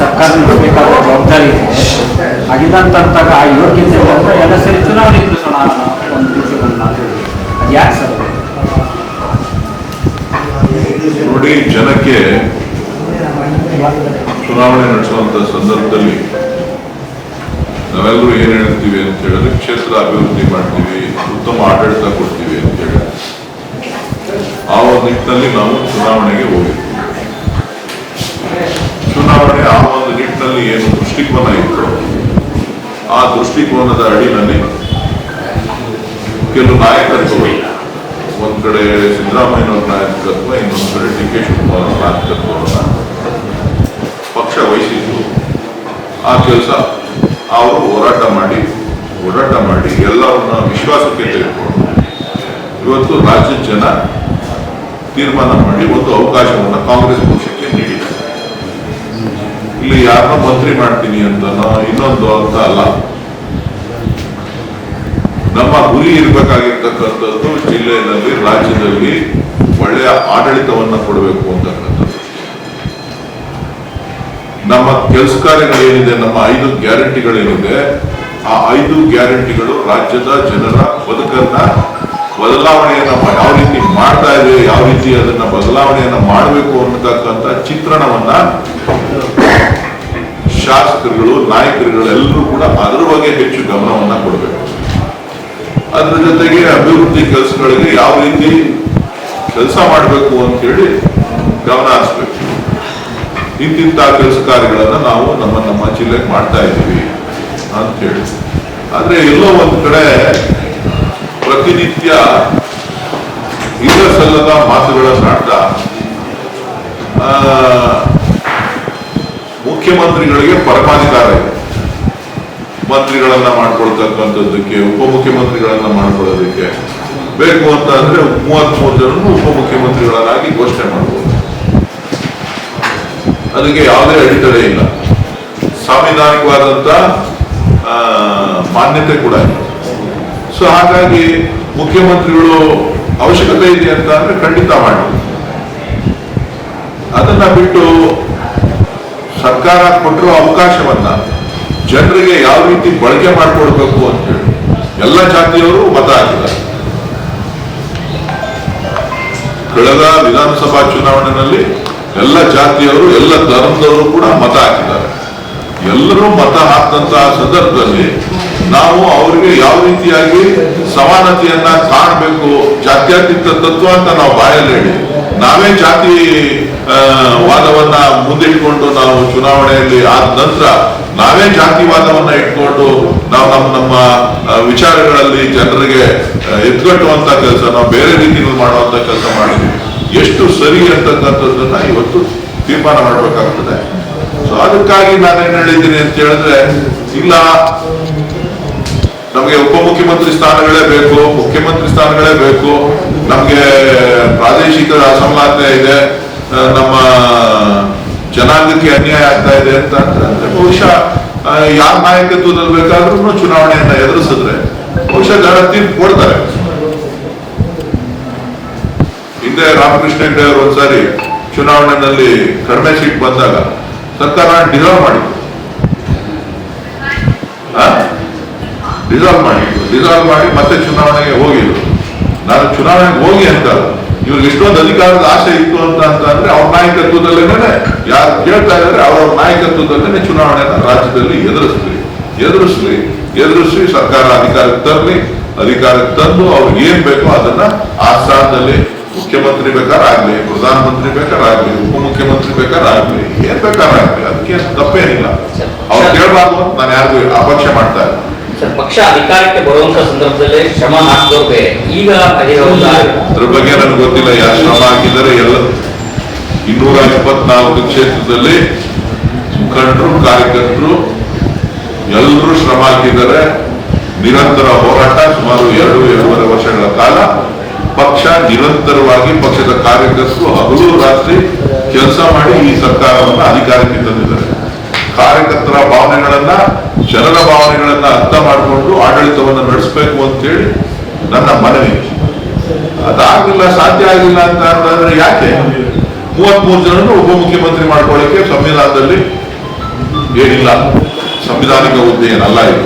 ಸರ್ಕಾರ ನಡೆಸಬೇಕಾದ ಜವಾಬ್ದಾರಿ ಇದೆ. ಅದಿಲ್ಲಂತಂದಾಗ ಆ ಯೋಗ್ಯತೆ ಎಲ್ಲ ಸರಿ ಚುನಾವಣೆ ಎದುರಿಸೋಣ ಒಂದು ಅದು ಯಾಕೆ ಸರ್ ನೋಡಿ, ಜನಕ್ಕೆ ಚುನಾವಣೆ ನಡೆಸುವಂತ ಸಂದರ್ಭದಲ್ಲಿ ನಾವೆಲ್ಲರೂ ಏನ್ ಹೇಳ್ತೀವಿ ಅಂತ ಹೇಳಿದ್ರೆ, ಕ್ಷೇತ್ರ ಅಭಿವೃದ್ಧಿ ಮಾಡ್ತೀವಿ, ಉತ್ತಮ ಆಡಳಿತ ಕೊಡ್ತೀವಿ ಅಂತ ಹೇಳಿ. ಆ ಒಂದು ನಿಟ್ಟಿನಲ್ಲಿ ನಾವು ಚುನಾವಣೆಗೆ ಹೋಗಿದ್ವಿ ಚುನಾವಣೆ ಆ ಒಂದು ನಿಟ್ಟಿನಲ್ಲಿ ಏನು ದೃಷ್ಟಿಕೋನ ಇತ್ತು? ಆ ದೃಷ್ಟಿಕೋನದ ಅಡಿನಲ್ಲಿ ಕೆಲವು ನಾಯಕತ್ವಗಳು ಒಂದ್ ಕಡೆ ಸಿದ್ದರಾಮಯ್ಯನವ್ರ ನಾಯಕತ್ವ, ಇನ್ನೊಂದು ಕಡೆ ಡಿ ಕೆ ಶಿವಕುಮಾರ್ ಅವರ ನಾಯಕತ್ವವನ್ನ ಪಕ್ಷ ವಹಿಸಿದ್ದು ಆ ಕೆಲಸ ಅವರು ಹೋರಾಟ ಮಾಡಿ ಹೋರಾಟ ಮಾಡಿ ಎಲ್ಲರನ್ನ ವಿಶ್ವಾಸಕ್ಕೆ ತೆಗೆದುಕೊಂಡು ಇವತ್ತು ರಾಜ್ಯದ ಜನ ತೀರ್ಮಾನ ಮಾಡಿ ಒಂದು ಅವಕಾಶವನ್ನು ಕಾಂಗ್ರೆಸ್ ನೀಡಿದೆ ಇಲ್ಲಿ ಯಾರನ್ನ ಮಂತ್ರಿ ಮಾಡ್ತೀನಿ ಅಂತನೋ ಇನ್ನೊಂದು ಅಂತ ಅಲ್ಲ. ನಮ್ಮ ಗುರಿ ಇರಬೇಕಾಗಿರ್ತಕ್ಕಂಥದ್ದು ಜಿಲ್ಲೆಯಲ್ಲಿ, ರಾಜ್ಯದಲ್ಲಿ ಒಳ್ಳೆಯ ಆಡಳಿತವನ್ನ ಕೊಡಬೇಕು ಅಂತಕ್ಕಂಥದ್ದು. ನಮ್ಮ ಕೆಲಸ ಕಾರ್ಯಗಳೇನಿದೆ ನಮ್ಮ ಐದು ಗ್ಯಾರಂಟಿಗಳೇನಿದೆ, ಆ ಐದು ಗ್ಯಾರಂಟಿಗಳು ರಾಜ್ಯದ ಜನರ ಬದುಕನ್ನ ಬದಲಾವಣೆಯನ್ನ ಯಾವ ರೀತಿ ಮಾಡ್ತಾ ಇದೆ, ಯಾವ ರೀತಿ ಅದನ್ನ ಬದಲಾವಣೆಯನ್ನ ಮಾಡಬೇಕು ಅನ್ನತಕ್ಕಂಥ ಚಿತ್ರಣವನ್ನ ಶಾಸಕರುಗಳು ನಾಯಕರುಗಳು ಎಲ್ಲರೂ ಕೂಡ ಅದರ ಬಗ್ಗೆ ಹೆಚ್ಚು ಗಮನವನ್ನ ಕೊಡಬೇಕು. ಅದ್ರ ಜೊತೆಗೆ ಅಭಿವೃದ್ಧಿ ಕೆಲಸಗಳಿಗೆ ಯಾವ ರೀತಿ ಕೆಲಸ ಮಾಡಬೇಕು ಅಂತ ಹೇಳಿ ಗಮನ ಹರಿಸ್ಬೇಕು ಇಂತಿಂತ ಕೆಲಸ ಕಾರ್ಯಗಳನ್ನ ನಾವು ನಮ್ಮ ನಮ್ಮ ಜಿಲ್ಲೆಗೆ ಮಾಡ್ತಾ ಇದ್ದೀವಿ ಅಂತ ಹೇಳಿ. ಆದ್ರೆ ಎಲ್ಲೋ ಒಂದು ಕಡೆ ಪ್ರತಿನಿತ್ಯ ಇಲ್ಲ ಸಲ್ಲದ ಮಾತುಗಳ ಆ, ಮುಖ್ಯಮಂತ್ರಿಗಳಿಗೆ ಪರಮಾಧಿಕಾರ ಇದೆ ಮಂತ್ರಿಗಳನ್ನ ಮಾಡ್ಕೊಳ್ತಕ್ಕಂಥದ್ದಕ್ಕೆ, ಉಪಮುಖ್ಯಮಂತ್ರಿಗಳನ್ನ ಮಾಡ್ಕೊಳ್ಳೋದಕ್ಕೆ ಬೇಕು ಅಂತ ಅಂದ್ರೆ ಮೂವತ್ತ್ ಮೂರು ಜನರನ್ನು ಉಪಮುಖ್ಯಮಂತ್ರಿಗಳನ್ನಾಗಿ ಘೋಷಣೆ ಮಾಡಬಹುದು ಅದಕ್ಕೆ ಯಾವುದೇ ಅಡೆತಡೆ ಇಲ್ಲ. ಸಾಂವಿಧಾನಿಕವಾದಂತ ಮಾನ್ಯತೆ ಕೂಡ ಇದೆ. ಸೊ ಹಾಗಾಗಿ ಮುಖ್ಯಮಂತ್ರಿಗಳು ಅವಶ್ಯಕತೆ ಇದೆ ಅಂತ ಅಂದ್ರೆ ಖಂಡಿತ ಮಾಡಿ. ಅದನ್ನ ಬಿಟ್ಟು ಸರ್ಕಾರ ಕೊಟ್ಟಿರೋ ಅವಕಾಶವನ್ನ ಜನರಿಗೆ ಯಾವ ರೀತಿ ಬಳಕೆ ಮಾಡಿಕೊಡ್ಬೇಕು ಅಂತ ಹೇಳಿ ಎಲ್ಲ ಜಾತಿಯವರು ಮತ ಹಾಕಿದ್ದಾರೆ. ಕಳೆದ ವಿಧಾನಸಭಾ ಚುನಾವಣೆಯಲ್ಲಿ ಎಲ್ಲ ಜಾತಿಯವರು, ಎಲ್ಲ ಧರ್ಮದವರು ಕೂಡ ಮತ ಹಾಕಿದ್ದಾರೆ. ಎಲ್ಲರೂ ಮತ ಹಾಕಿದಂತಹ ಸಂದರ್ಭದಲ್ಲಿ ನಾವು ಅವರಿಗೆ ಯಾವ ರೀತಿಯಾಗಿ ಸಮಾನತೆಯನ್ನ ಕಾಣಬೇಕು, ಜಾತ್ಯಾತೀತ ತತ್ವ ಅಂತ ನಾವು ಬಾಯಲ್ಲಿ ಹೇಳಿ ನಾವೇ ಜಾತಿ ವಾದವನ್ನ ಮುಂದಿಟ್ಕೊಂಡು ನಾವು ಚುನಾವಣೆಯಲ್ಲಿ ಆದ ನಂತರ ನಾವೇ ಜಾತಿವಾದವನ್ನ ಇಟ್ಕೊಂಡು ನಾವು ನಮ್ಮ ನಮ್ಮ ವಿಚಾರಗಳಲ್ಲಿ ಜನರಿಗೆ ಎತ್ಕಟ್ಟುವಂತ ಕೆಲಸ ನಾವು ಬೇರೆ ರೀತಿಯಲ್ಲಿ ಮಾಡುವಂತ ಕೆಲಸ ಮಾಡಿದ್ವಿ. ಎಷ್ಟು ಸರಿ ಅಂತಕ್ಕಂಥದ್ದನ್ನ ಇವತ್ತು ತೀರ್ಮಾನ ಮಾಡಬೇಕಾಗ್ತದೆ. ಸೊ ಅದಕ್ಕಾಗಿ ನಾನೇನ್ ಹೇಳಿದ್ದೀನಿ ಅಂತ ಹೇಳಿದ್ರೆ, ಇಲ್ಲ, ನಮಗೆ ಉಪಮುಖ್ಯಮಂತ್ರಿ ಸ್ಥಾನಗಳೇ ಬೇಕು ಮುಖ್ಯಮಂತ್ರಿ ಸ್ಥಾನಗಳೇ ಬೇಕು. ನಮಗೆ ಪ್ರಾದೇಶಿಕ ಅಸಮಾನತೆ ಇದೆ. ನಮ್ಮ ಜನಾಂಗಕ್ಕೆ ಅನ್ಯಾಯ ಆಗ್ತಾ ಇದೆ ಅಂತ ಅಂದ್ರೆ ಬಹುಶಃ ಯಾರ ನಾಯಕತ್ವದಲ್ಲಿ ಬೇಕಾದ್ರೂ ಚುನಾವಣೆಯನ್ನ ಎದುರಿಸಿದ್ರೆ ಬಹುಶಃ ಜನ ತೀರ್ಪು ಕೊಡ್ತಾರೆ. ಹಿಂದೆ ರಾಮಕೃಷ್ಣ ಹೆಗ್ಡೆ ಅವರು ಒಂದ್ಸಾರಿ ಚುನಾವಣೆಯಲ್ಲಿ ಕಡಿಮೆ ಸೀಟ್ ಬಂದಾಗ ಸರ್ಕಾರ ಡಿಸರ್ವ್ ಮಾಡಿದ್ರು. ಡಿಸಾಲ್ವ್ ಮಾಡಿದ್ರು ಡಿಸಾಲ್ವ್ ಮಾಡಿ ಮತ್ತೆ ಚುನಾವಣೆಗೆ ಹೋಗಿದ್ರು. ನಾನು ಚುನಾವಣೆಗೆ ಹೋಗಿ ಅಂತ. ಇವ್ರಿಗೆ ಇಷ್ಟೊಂದು ಅಧಿಕಾರದ ಆಸೆ ಇತ್ತು ಅಂತ ಅಂತಂದ್ರೆ ಅವ್ರ ನಾಯಕತ್ವದಲ್ಲೇನೆ ಯಾರು ಕೇಳ್ತಾ ಇದ್ರೆ ಅವ್ರ ನಾಯಕತ್ವದಲ್ಲೇನೆ ಚುನಾವಣೆ ರಾಜ್ಯದಲ್ಲಿ ಎದುರಿಸ್ಲಿ. ಎದುರಿಸ್ಲಿ ಎದುರಿಸಿ ಸರ್ಕಾರ ಅಧಿಕಾರಕ್ಕೆ ತರಲಿ, ಅಧಿಕಾರಕ್ಕೆ ತಂದು ಅವ್ರಿಗೆ ಏನ್ ಬೇಕೋ ಅದನ್ನ ಆ ಸ್ಥಾನದಲ್ಲಿ ಮುಖ್ಯಮಂತ್ರಿ ಬೇಕಾರಾಗ್ಲಿ ಪ್ರಧಾನಮಂತ್ರಿ ಬೇಕಾರಾಗ್ಲಿ ಉಪಮುಖ್ಯಮಂತ್ರಿ ಬೇಕಾರಾಗ್ಲಿ ಏನ್ ಬೇಕಾರಾಗ್ಲಿ ಅದಕ್ಕೆ ತಪ್ಪೇನಿಲ್ಲ. ಅವ್ರು ಕೇಳಬಾರ್ದು ನಾನು ಯಾರಿಗೂ ಅಪೇಕ್ಷೆ ಮಾಡ್ತಾ ಇಲ್ಲ. ಪಕ್ಷ ಅಧಿಕಾರಕ್ಕೆ ಬರುವಂತ ಸಂದರ್ಭದಲ್ಲಿ ಶ್ರಮ ಬೇರೆ ಈಗ ಬಗ್ಗೆ ನನಗೆ ಗೊತ್ತಿಲ್ಲ, ಯಾರು ಶ್ರಮ ಹಾಕಿದರೆ ಎಲ್ಲ ಇನ್ನೂರ ಇಪ್ಪತ್ನಾಲ್ಕು ಕ್ಷೇತ್ರದಲ್ಲಿ ಮುಖಂಡರು, ಕಾರ್ಯಕರ್ತರು ಎಲ್ಲರೂ ಶ್ರಮ ಹಾಕಿದ್ದಾರೆ. ನಿರಂತರ ಹೋರಾಟ ಸುಮಾರು ಎರಡು, ಎರಡೂವರೆ ವರ್ಷಗಳ ಕಾಲ ಪಕ್ಷ ನಿರಂತರವಾಗಿ ಪಕ್ಷದ ಕಾರ್ಯಕರ್ತರು ಹಗಲು ರಾತ್ರಿ ಕೆಲಸ ಮಾಡಿ ಈ ಸರ್ಕಾರವನ್ನು ಅಧಿಕಾರಕ್ಕೆ ತಂದಿದ್ದಾರೆ. ಕಾರ್ಯಕರ್ತರ ಭಾವನೆಗಳನ್ನ ಜನರ ಭಾವನೆಗಳನ್ನ ಅರ್ಥ ಮಾಡಿಕೊಂಡು ಆಡಳಿತವನ್ನು ನಡೆಸಬೇಕು ಅಂತೇಳಿ ನನ್ನ ಮನವಿ. ಅದಾಗಿಲ್ಲ ಸಾಧ್ಯ ಆಗಿಲ್ಲ ಅಂತ ಅಂತಂದ್ರೆ ಯಾಕೆ? ಮೂವತ್ಮೂರು ಜನರು ಉಪಮುಖ್ಯಮಂತ್ರಿ ಮಾಡ್ಕೊಳ್ಳಿಕ್ಕೆ ಸಂವಿಧಾನದಲ್ಲಿ ಏನಿಲ್ಲ. ಸಂವಿಧಾನಿಕ ಹುದ್ದೆ ಏನಲ್ಲ ಇದು.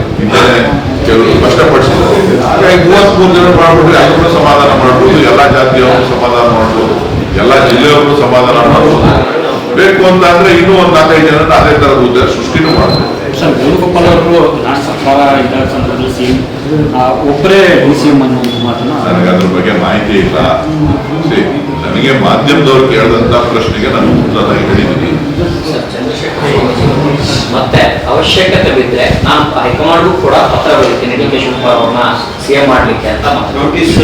ಕೆಲವರು ಸ್ಪಷ್ಟಪಡಿಸಿದ್ದಾರೆ. ಹಾಗಾಗಿ ಮೂವತ್ಮೂರು ಜನ ಮಾಡ್ಬಿಟ್ರೆ ಅದನ್ನು ಸಮಾಧಾನ ಮಾಡ್ಬೋದು, ಎಲ್ಲಾ ಜಾತಿಯವರು ಸಮಾಧಾನ ಮಾಡ್ಬೋದು, ಎಲ್ಲಾ ಜಿಲ್ಲೆಯವರು ಸಮಾಧಾನ ಮಾಡ್ಬೋದು. ಬೇಕು ಅಂತ ಅಂದ್ರೆ ಇನ್ನೂ ಒಂದ್ ನಾಲ್ಕೈದು ಜನ ಅದೇ ತರದ ಹುದ್ದೆ ಸೃಷ್ಟಿನೂ ಮಾಡ್ಬೋದು. ಸರ್ ವೇಣುಗೋಪಾಲ್ ಅವರು ನಾಟ್ ಸರ್ಕಾರ ಇದ್ದ ಸಂದರ್ಭದಲ್ಲಿ ಸಿ ಎಂ ಒಬ್ಬರೇ ಡಿ ಸಿ ಎಂ ಅನ್ನೋ ಒಂದು ಮಾತನ್ನ ನನಗೆ ಅದ್ರ ಬಗ್ಗೆ ಮಾಹಿತಿ ಇಲ್ಲ. ನನಗೆ ಮಾಧ್ಯಮದವ್ರು ಕೇಳಿದಂತ ಪ್ರಶ್ನೆಗೆ ನಾನು ಉತ್ತರ ಹೇಳಿದ್ದೀನಿ. ಮತ್ತೆ ಅವಶ್ಯಕತೆ ಬಿದ್ದರೆ ನಾನು ಹೈಕಮಾಂಡ್ಗೂ ಕೂಡ ಪತ್ರ ಬರೀತೀನಿ. ಡಿ ಕೆ ಶಿವಕುಮಾರ್ ಅವ್ರನ್ನ ಸಿಎಂ ಮಾಡಲಿಕ್ಕೆ ಅಂತ ನೋಟಿಸ್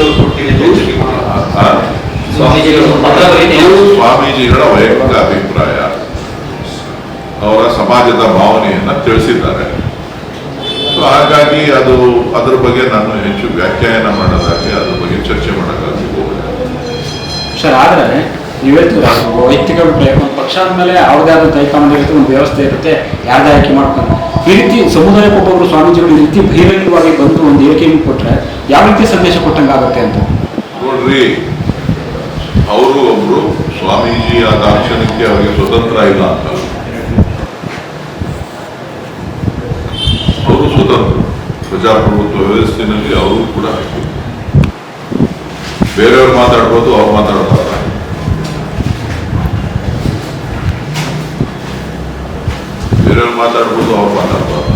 ಸ್ವಾಮೀಜಿಗಳು ಪತ್ರ ಬರೀತೀನಿ. ಸ್ವಾಮೀಜಿಗಳ ವೈಯಕ್ತಿಕ ಅಭಿಪ್ರಾಯ. ಅವರ ಸಮಾಜದ ಭಾವನೆಯನ್ನ ತಿಳಿಸಿದ್ದಾರೆ. ಸೊ ಹಾಗಾಗಿ ಅದು ಅದ್ರ ಬಗ್ಗೆ ನಾನು ಹೆಚ್ಚು ವ್ಯಾಖ್ಯಾನ ಮಾಡೋದಾಗಿ ಅದ್ರ ಬಗ್ಗೆ ಚರ್ಚೆ ಮಾಡೋಕ್ಕಾಗಿ ಹೋಗಿಲ್ಲ ಸರ್ ಆದರೆ ನೀವು ವೈಯಕ್ತಿಕ ಅಭಿಪ್ರಾಯ ಒಂದು ಪಕ್ಷ ಅಂದಮೇಲೆ ಅವ್ರದೇ ಆದ ಹೈಕಮಾಂಡ್ ಇರುತ್ತೆ ಒಂದು ವ್ಯವಸ್ಥೆ ಇರುತ್ತೆ ಯಾರ್ದೇ ಆಯ್ಕೆ ಮಾಡ್ಕೊಂಡು. ಈ ರೀತಿ ಸಮುದಾಯಕ್ಕೆ ಒಬ್ಬೊಬ್ರು ಸ್ವಾಮೀಜಿಗಳು ಈ ರೀತಿ ಬಹಿರಂಗವಾಗಿ ಬಂದು ಒಂದು ಹೇಳಿಕೆಯನ್ನು ಕೊಟ್ಟರೆ ಯಾವ ರೀತಿ ಸಂದೇಶ ಕೊಟ್ಟಂಗಾಗುತ್ತೆ ಅಂತ? ನೋಡ್ರಿ ಅವರು ಒಬ್ರು ಸ್ವಾಮೀಜಿ ಆದ ದಾರ್ಶನಿಕಕ್ಕೆ ಅವರಿಗೆ ಸ್ವತಂತ್ರ ಇಲ್ಲ ಅಂತ ಅವರು ಸ್ವತಂತ್ರ ಪ್ರಜಾಪ್ರಭುತ್ವ ವ್ಯವಸ್ಥೆಯಲ್ಲಿ ಅವರು ಕೂಡ ಬೇರೆಯವ್ರು ಮಾತಾಡ್ಬೋದು, ಅವ್ರು ಮಾತಾಡಬಾರ ಬೇರೆಯವ್ರು ಮಾತಾಡ್ಬೋದು, ಅವ್ರು ಮಾತಾಡಬಾರ್ದು.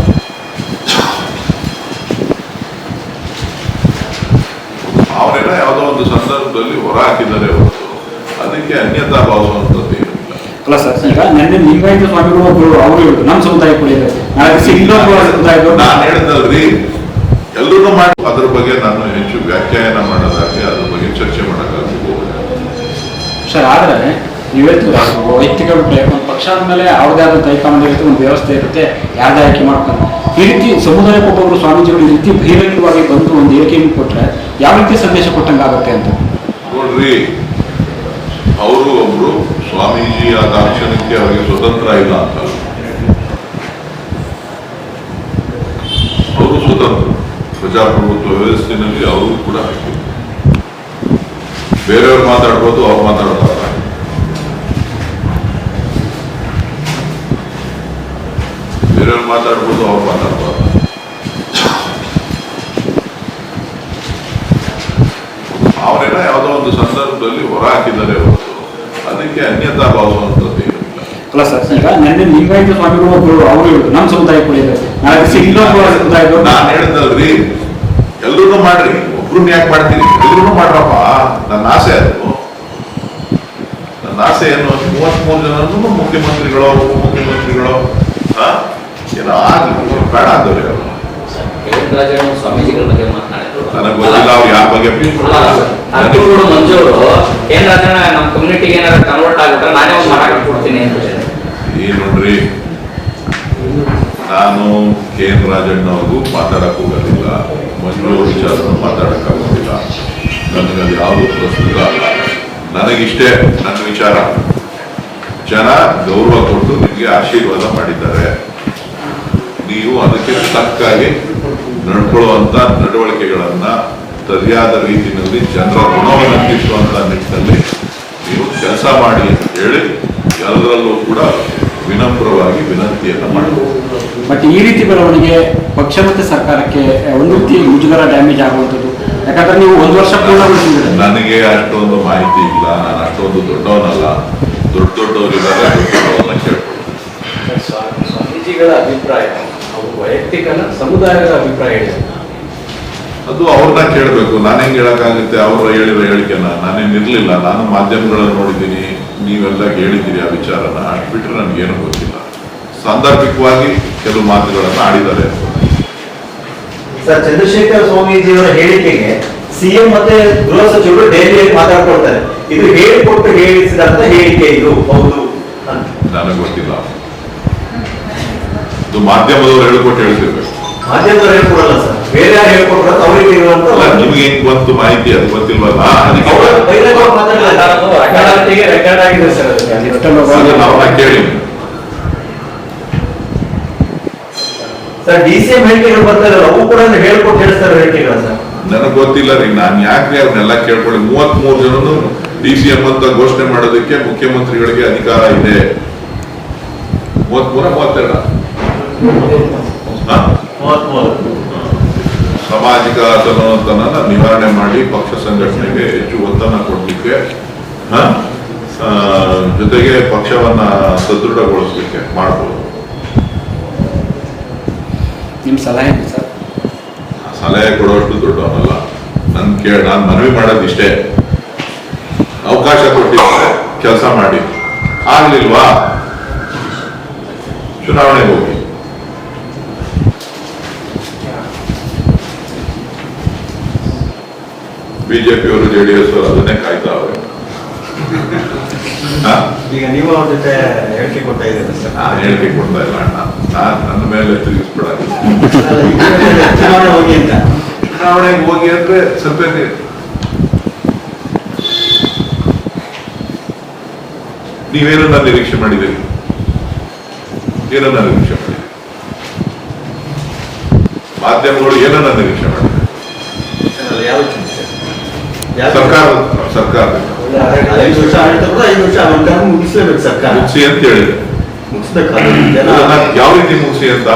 ಅವರೆಲ್ಲ ಯಾವುದೋ ಒಂದು ಸಂದರ್ಭದಲ್ಲಿ ಹೊರ ಹಾಕಿದ್ದಾರೆ ಹೊರತು. ಅದಕ್ಕೆ ಅನ್ಯತಾ ಏನಿಲ್ಲ ಅಲ್ಲ ಸರ್ ಈಗ ನೆನ್ನೆ ಲಿಂಗಾಯತ ಸ್ವಾಮಿಗಳು ಒಬ್ಬರು ಅವರು ಹೇಳಿದ್ರು ನಮ್ಮ ಸಮುದಾಯ ಕೂಡ ಇದೆ. ನಾಳೆ ದಿವಸ ಇನ್ನೊಬ್ಬ ಸಮುದಾಯದವರು ನಾನು ಹೇಳ್ದಲ್ರಿ ಎಲ್ಲರೂ ಮಾಡಿ ಅದ್ರ ಬಗ್ಗೆ ನಾನು ಹೆಚ್ಚು ವ್ಯಾಖ್ಯಾನ ಮಾಡೋದಾಗಿ ಅದ್ರ ಬಗ್ಗೆ ಚರ್ಚೆ ಮಾಡೋಕ್ಕಾಗಿ ಸರ್ ಆದರೆ ನೀವು ಹೇಳ್ತೀರ ವೈಯಕ್ತಿಕ ಒಂದು ಪಕ್ಷ ಅಂದಮೇಲೆ ಅವ್ರದೇ ಆದ ಹೈಕಮಾಂಡ್ ಇರುತ್ತೆ ಒಂದು ವ್ಯವಸ್ಥೆ ಇರುತ್ತೆ ಯಾರದೇ ಆಯ್ಕೆ ಮಾಡ್ಕೊಂಡು. ಈ ರೀತಿ ಸಮುದಾಯಕ್ಕೆ ಒಬ್ಬೊಬ್ರು ಸ್ವಾಮೀಜಿಗಳು ಈ ರೀತಿ ಬಹಿರಂಗವಾಗಿ ಬಂದು ಒಂದು ಹೇಳಿಕೆಯನ್ನು ಕೊಟ್ಟರೆ ಯಾವ ರೀತಿ ಸಂದೇಶ ಕೊಟ್ಟಂಗಾಗುತ್ತೆ ಅಂತ? ನೋಡ್ರಿ ಅವರು ಒಬ್ರು ಸ್ವಾಮೀಜಿಯ ದಾರ್ಶನಕ್ಕೆ ಅವರಿಗೆ ಸ್ವತಂತ್ರ ಇಲ್ಲ ಅಂತ. ಅವರು ಸ್ವತಂತ್ರ. ಪ್ರಜಾಪ್ರಭುತ್ವ ವ್ಯವಸ್ಥೆಯಲ್ಲಿ ಅವರು ಕೂಡ ಬೇರೆಯವ್ರು ಮಾತಾಡ್ಬೋದು, ಅವ್ರು ಮಾತಾಡಬಾರ್ದ ಬೇರೆಯವ್ರು ಮಾತಾಡ್ಬೋದು, ಅವ್ರು ಮಾತಾಡಬಾರ್ದ ಅವರೆಲ್ಲ ಯಾವುದೋ ಒಂದು ಸಂದರ್ಭದಲ್ಲಿ ಹೊರ ಹಾಕಿದ್ದಾರೆ ಹೊರತು ಅದಕ್ಕೆ ಅನ್ಯತಾ ಭಾವಿಸುವಂಥದ್ದು ಅಲ್ಲ ಸರ್ ಈಗ ನೆನ್ನೆ ಲಿಂಗಾಯತ ಸ್ವಾಮಿಗಳು ಒಬ್ಬರು ಅವರು ಹೇಳಿದ್ರು ನಮ್ಮ ಸಮುದಾಯ ಕೂಡ ಇದೆ. ಇನ್ನೊಬ್ಬರ ಸಮುದಾಯದವರು ನಾನು ಹೇಳ್ದಲ್ರಿ ಎಲ್ಲರೂ ಮಾಡ್ರಿ ಒಬ್ರು ಯಾಕೆ ಮಾಡ್ತೀರಿ? ಎಲ್ಲರೂ ಮಾಡ್ರಪ್ಪ. ನನ್ನ ಆಸೆ ಅದು. ನನ್ನ ಆಸೆ ಏನು? ಮೂವತ್ಮೂರು ಜನರನ್ನು ಮುಖ್ಯಮಂತ್ರಿಗಳು ಉಪಮುಖ್ಯಮಂತ್ರಿಗಳು ಏನೋ ಆಗ್ಲಿ ಬೇಡ ಅಂದವ್ರಿ ಅವರು ಸ್ವಾಮೀಜಿಗಳ ಬಗ್ಗೆ ನನಗೆ ಗೊತ್ತಿಲ್ಲ ಅವ್ರು ಯಾರ ಬಗ್ಗೆ ಅರ್ಜುನಗೌಡ ಮಂಜು ಅವರು ಕೇಂದ್ರಾಜನ ನಮ್ಮ ಕಮ್ಯುನಿಟಿಗೆ ಏನಾದ್ರು ಕನ್ವರ್ಟ್ ಆಗ್ಬಿಟ್ರೆ ನಾನೇ ಒಂದು ಮರ ಕೊಡ್ತೀನಿ ಅಂತ. ಈ ನೋಡ್ರಿ? ನಾನು ಕೆ ಎನ್ ರಾಜಣ್ಣವ್ರಿಗೂ ಮಾತಾಡಕ್ ಹೋಗೋದಿಲ್ಲ. ಮಂಜು ವಿಚಾರ ಮಾತಾಡಕ್ ಆಗೋದಿಲ್ಲ. ನನಗೆ ಅದು ಯಾವುದು ಪ್ರಸ್ತುತ ಅಲ್ಲ. ನನಗಿಷ್ಟೇ ನನ್ನ ವಿಚಾರ. ಜನ ಗೌರವ ಕೊಟ್ಟು ನಿಮಗೆ ಆಶೀರ್ವಾದ ಮಾಡಿದ್ದಾರೆ. ನೀವು ಅದಕ್ಕೆ ತಕ್ಕಾಗಿ ನಡ್ಕೊಳ್ಳುವಂತ ನಡವಳಿಕೆಗಳನ್ನ ಸರಿಯಾದ ರೀತಿಯಲ್ಲಿ ಜನರ ಋಣವನ್ನು ತೀರಿಸುವಂತ ನಿಟ್ಟಿನಲ್ಲಿ ನೀವು ಕೆಲಸ ಮಾಡಿ ಅಂತ ಹೇಳಿ ಎಲ್ಲರಲ್ಲೂ ಕೂಡ ವಿನಮ್ರವಾಗಿ ವಿನಂತಿಯನ್ನ ಮಾಡಬಹುದು ಬಟ್ ಈ ರೀತಿ ಬೆಳವಣಿಗೆ ಪಕ್ಷ ಮತ್ತು ಸರ್ಕಾರಕ್ಕೆ ಒಂದು ರೀತಿ ಮುಜುಗರ ಡ್ಯಾಮೇಜ್ ಆಗುವಂಥದ್ದು. ಯಾಕಂದ್ರೆ ನೀವು ಒಂದು ವರ್ಷ ಪೂರ್ಣಗೊಳಿಸಿದ್ರೆ ನನಗೆ ಅಷ್ಟೊಂದು ಮಾಹಿತಿ ಇಲ್ಲ ನಾನು ಅಷ್ಟೊಂದು ದೊಡ್ಡವನಲ್ಲ. ದೊಡ್ಡ ದೊಡ್ಡವರಿದ್ದಾರೆ ದೊಡ್ಡವರನ್ನ ಕೇಳ್ಕೊಳ್ಳಿ ಸ್ವಾ- ಸ್ವಾಮೀಜಿಗಳ ಅಭಿಪ್ರಾಯ. ಅವರು ವೈಯಕ್ತಿಕನ ಸಮುದಾಯದ ಅಭಿಪ್ರಾಯ ಇದೆ. ಅದು ಅವ್ರನ್ನ ಕೇಳಬೇಕು. ನಾನು ಹೆಂಗ್ ಹೇಳಕ್ಕಾಗುತ್ತೆ? ಅವ್ರ ಹೇಳಿರೋ ಹೇಳಿಕೆನ. ನಾನೇನ್ ಇರ್ಲಿಲ್ಲ. ನಾನು ಮಾಧ್ಯಮಗಳನ್ನ ನೋಡಿದ್ದೀನಿ. ನೀವೆಲ್ಲ ಹೇಳಿದ್ದೀರಿ ಆ ವಿಚಾರನ. ಅಷ್ಟು ಬಿಟ್ಟರೆ ನನ್ಗೇನು ಗೊತ್ತಿಲ್ಲ. ಸಾಂದರ್ಭಿಕವಾಗಿ ಕೆಲವು ಮಾತುಗಳನ್ನ ಆಡಿದ್ದಾರೆ. ಸರ್ ಚಂದ್ರಶೇಖರ್ ಸ್ವಾಮೀಜಿಯವರ ಹೇಳಿಕೆಗೆ ಸಿಎಂ ಮತ್ತೆ ಗೃಹ ಸಚಿವರು ದೆಹಲಿಯಲ್ಲಿ ಮಾತಾಡ್ಕೊಳ್ತಾರೆ. ಇದು ಹೇಳಿಕೊಟ್ಟು ಹೇಳಿಸಿದಂತ ಹೇಳಿಕೆ ಇದು. ಹೌದು ಅಂತ. ನನಗೆ ಗೊತ್ತಿಲ್ಲ. ಇದು ಮಾಧ್ಯಮದವ್ರು ಹೇಳ್ಕೊಟ್ಟು ಹೇಳ್ತಿರ್ಬೇಕು ಮಾಧ್ಯಮದವ್ರು ಹೇಳ್ಕೊಡಲ್ಲ ಸರ್. ಬೇರೆ ಯಾರು ಹೇಳ್ಕೊಟ್ರು ಅಂತ ಅವ್ರಿಗೆ ಇರುವಂತ ಅಲ್ಲ ನಿಮ್ಗೆ ಹೆಂಗ್ ಬಂತು ಮಾಹಿತಿ ಅದು ಗೊತ್ತಿಲ್ವಲ್ಲ? ಅದಕ್ಕೆ ಅವ್ರ ಬಹಿರಂಗವಾಗಿ ಮಾತಾಡಲ್ಲ ಅದು ರೆಕಾರ್ಡಿಗೆ ರೆಕಾರ್ಡ್ ಆಗಿದೆ ಸರ್ ಅದು. ಅದನ್ನ ಅವ್ರನ್ನ ಕೇಳಿ. ಸರ್ ಡಿ ಸಿ ಎಂ ಹೇಳಿಕೆಗಳು ಬರ್ತಾರೆ ಅವು ಕೂಡ ಹೇಳ್ಕೊಟ್ಟು ಹೇಳಿಕೆಗಳ ಸರ್. ನನಗೆ ಗೊತ್ತಿಲ್ಲ ರೀ. ನಾನು ಯಾಕೆ ಅವ್ರನ್ನೆಲ್ಲ ಕೇಳ್ಕೊಳ್ಳಿ? ಮೂವತ್ತ್ ಮೂರು ಜನನು ಡಿ ಸಿ ಎಂ ಅಂತ ಘೋಷಣೆ ಮಾಡೋದಕ್ಕೆ ಮುಖ್ಯಮಂತ್ರಿಗಳಿಗೆ ಅಧಿಕಾರ ಇದೆ. ಮೂವತ್ಮೂರ ಮೂವತ್ತೆರಡ. ಸಾಮಾಜಿಕ ಅಸಮಾನತನ ನಿವಾರಣೆ ಮಾಡಿ ಪಕ್ಷ ಸಂಘಟನೆಗೆ ಹೆಚ್ಚು ಒತ್ತನ್ನ ಕೊಡ್ಲಿಕ್ಕೆ ಹ? ಜೊತೆಗೆ ಪಕ್ಷವನ್ನ ಸದೃಢಗೊಳಿಸ್ಲಿಕ್ಕೆ ಮಾಡಬಹುದು ನಿಮ್ಮ ಸಲಹೆ ಸಲಹೆ ಸರ್? ಸಲಹೆ ಕೊಡುವಷ್ಟು ದೊಡ್ಡವನಲ್ಲ. ನನ್ ಕೇಳ ನಾನು ಮನವಿ ಮಾಡೋದು ಇಷ್ಟೇ. ಅವಕಾಶ ಕೊಟ್ಟಿದ್ದಾರೆ ಕೆಲಸ ಮಾಡಿ. ಆಗ್ಲಿಲ್ವಾ? ಚುನಾವಣೆಗೆ ಹೋಗಿ. ಬಿಜೆಪಿಯವರು ಜೆ ಡಿ ಎಸ್ ಅವರು ಅದನ್ನೇ ಕಾಯ್ತಾವ್ರೆ ಹಾ ಈಗ ನೀವು ಅವ್ರ ಜೊತೆ ಹೇಳಿಕೆ ಕೊಡ್ತಾ ಇದ್ದೀರಾ ಸರ್? ನಾನು ಹೇಳಿಕೆ ಕೊಡ್ತಾ ಇಲ್ಲ ಅಣ್ಣ. ನಾನು ನನ್ನ ಮೇಲೆ ತಿರುಗಿಸ್ಬಿಡ ಚುನಾವಣೆ ಹೋಗಿ ಅಂತ. ಚುನಾವಣೆಗೆ ಹೋಗಿ ಅಂದ್ರೆ ಸ್ವಲ್ಪ ನೀವೇನನ್ನ ನಿರೀಕ್ಷೆ ಮಾಡಿದ್ದೀರಿ? ಏನನ್ನ ನಿರೀಕ್ಷೆ ಮಾಡಿದ್ದೀರಿ? ಮಾಧ್ಯಮಗಳು ಏನನ್ನ ನಿರೀಕ್ಷೆ ಮಾಡಿದೆ ಸರ್ಕಾರ ಸರ್ಕಾರದಿಂದ ಐದು ವರ್ಷ ಆಡಳಿತ ಕೂಡ ಐದು ವರ್ಷ ಆಡಳಿತ ಮುಗಿಸ್ಲೇಬೇಕು ಸರ್ಕಾರ. ಮುಗಿಸಿ ಅಂತ ಹೇಳಿದೆ. ಮುಗಿಸ್ಬೇಕು ಅದು ಜನ ಯಾವ ರೀತಿ ಮುಗಿಸಿ ಅಂತ?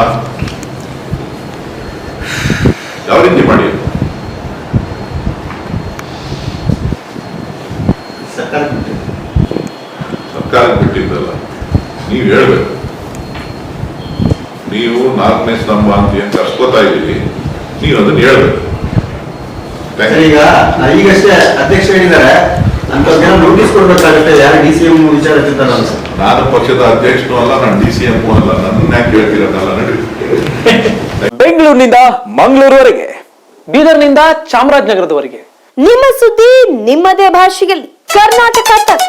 ಯಾವ ರೀತಿ ಮಾಡಿ ಸರ್ಕಾರ ಸರ್ಕಾರ ಬಿಟ್ಟಿದ್ದಲ್ಲ ನೀವು ಹೇಳ್ಬೇಕು. ನೀವು ನಾಲ್ಕನೇ ಸ್ತಂಭ ಅಂತ ಏನ್ ಕರ್ಸ್ಕೊತಾ ಇದ್ದೀರಿ ನೀವು ಅದನ್ನ ಹೇಳ್ಬೇಕು. ಈಗ ಈಗಷ್ಟೇ ಅಧ್ಯಕ್ಷ ಹೇಳಿದ್ದಾರೆ. ಅಂತ ಜನ ನೋಟಿಸ್ ಕೊಡ್ಬೇಕಾಗುತ್ತೆ. ಯಾರು ಡಿ ಸಿ ಎಂ ವಿಚಾರ ಎತ್ತಿದ್ದಾರಲ್ಲ ಸರ್. ನಾನು ಪಕ್ಷದ ಅಧ್ಯಕ್ಷನೂ ಅಲ್ಲ ನಾನು ಡಿ ಸಿ ಎಂ ಅಲ್ಲ. ನನ್ನ ಯಾಕೆ ಕೇಳ್ತಿರೋದಲ್ಲ ನಡಿ. ಬೆಂಗಳೂರಿನಿಂದ ಮಂಗಳೂರುವರೆಗೆ ಬೀದರ್ನಿಂದ ಚಾಮರಾಜನಗರದವರೆಗೆ. ನಿಮ್ಮ ಸುದ್ದಿ ನಿಮ್ಮದೇ ಭಾಷೆಯಲ್ಲಿ. ಕರ್ನಾಟಕ ತಕ್.